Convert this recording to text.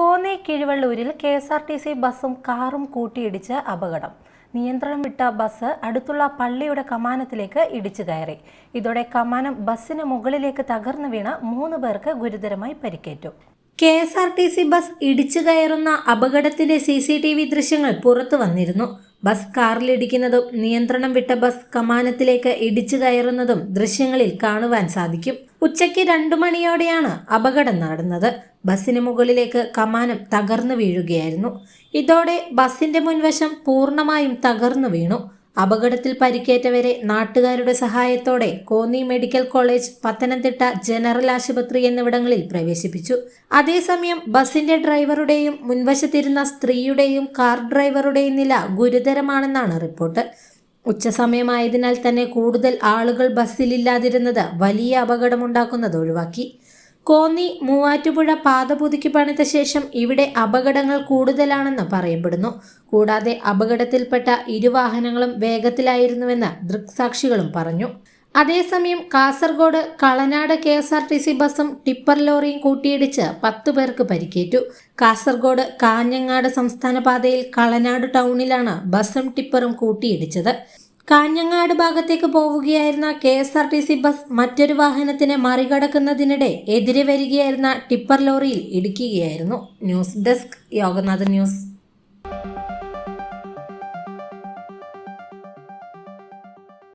Konni കിഴിവള്ളൂരിൽ K S R T C ബസ്സും കാറും കൂട്ടിയിടിച്ച് അപകടം. നിയന്ത്രണം വിട്ട ബസ് അടുത്തുള്ള പള്ളിയുടെ കമാനത്തിലേക്ക് ഇടിച്ചു കയറി. ഇതോടെ കമാനം ബസ്സിന് മുകളിലേക്ക് തകർന്നു വീണ മൂന്ന് പേർക്ക് ഗുരുതരമായി പരിക്കേറ്റു. K S R T C bus ഇടിച്ചു കയറുന്ന അപകടത്തിന്റെ സി സി ടി വി ദൃശ്യങ്ങൾ പുറത്തു വന്നിരുന്നു. ബസ് കാറിലിടിക്കുന്നതും നിയന്ത്രണം വിട്ട ബസ് കമാനത്തിലേക്ക് ഇടിച്ചു കയറുന്നതും ദൃശ്യങ്ങളിൽ കാണുവാൻ സാധിക്കും. ഉച്ചയ്ക്ക് രണ്ടു മണിയോടെയാണ് അപകടം നടന്നത്. ബസ്സിന് മുകളിലേക്ക് കമാനം തകർന്നു വീഴുകയായിരുന്നു. ഇതോടെ ബസ്സിന്റെ മുൻവശം പൂർണമായും തകർന്നു വീണു. അപകടത്തിൽ പരിക്കേറ്റവരെ നാട്ടുകാരുടെ സഹായത്തോടെ Konni medical college Pathanamthitta general ആശുപത്രി എന്നിവിടങ്ങളിൽ പ്രവേശിപ്പിച്ചു. അതേസമയം ബസിന്റെ ഡ്രൈവറുടെയും മുൻവശത്തിരുന്ന സ്ത്രീയുടെയും കാർ ഡ്രൈവറുടെയും നില ഗുരുതരമാണെന്നാണ് റിപ്പോർട്ട്. ഉച്ചസമയമായതിനാൽ തന്നെ കൂടുതൽ ആളുകൾ ബസ്സിലില്ലാതിരുന്നത് വലിയ അപകടമുണ്ടാക്കുന്നത് ഒഴിവാക്കി. കോന്നി മൂവാറ്റുപുഴ പാത പുതുക്കി പണിത ശേഷം ഇവിടെ അപകടങ്ങൾ കൂടുതലാണെന്ന് പറയപ്പെടുന്നു. കൂടാതെ അപകടത്തിൽപ്പെട്ട ഇരുവാഹനങ്ങളും വേഗത്തിലായിരുന്നുവെന്ന് ദൃക്സാക്ഷികളും പറഞ്ഞു. അതേസമയം Kasaragod Kalanad K S R T C ബസ്സും ടിപ്പർ ലോറിയും കൂട്ടിയിടിച്ച് പത്തു പേർക്ക് പരിക്കേറ്റു. കാസർഗോഡ് കാഞ്ഞങ്ങാട് സംസ്ഥാന പാതയിൽ കളനാട് ടൗണിലാണ് ബസ്സും ടിപ്പറും കൂട്ടിയിടിച്ചത്. കാഞ്ഞങ്ങാട് ഭാഗത്തേക്ക് പോവുകയായിരുന്ന K S R T C bus മറ്റൊരു വാഹനത്തിനെ മറികടക്കുന്നതിനിടെ എതിരെ വരികയായിരുന്ന ടിപ്പർ ലോറിയിൽ ഇടിക്കുകയായിരുന്നു ന്യൂസ് ഡെസ്ക് യോഗനാഥ് ന്യൂസ്.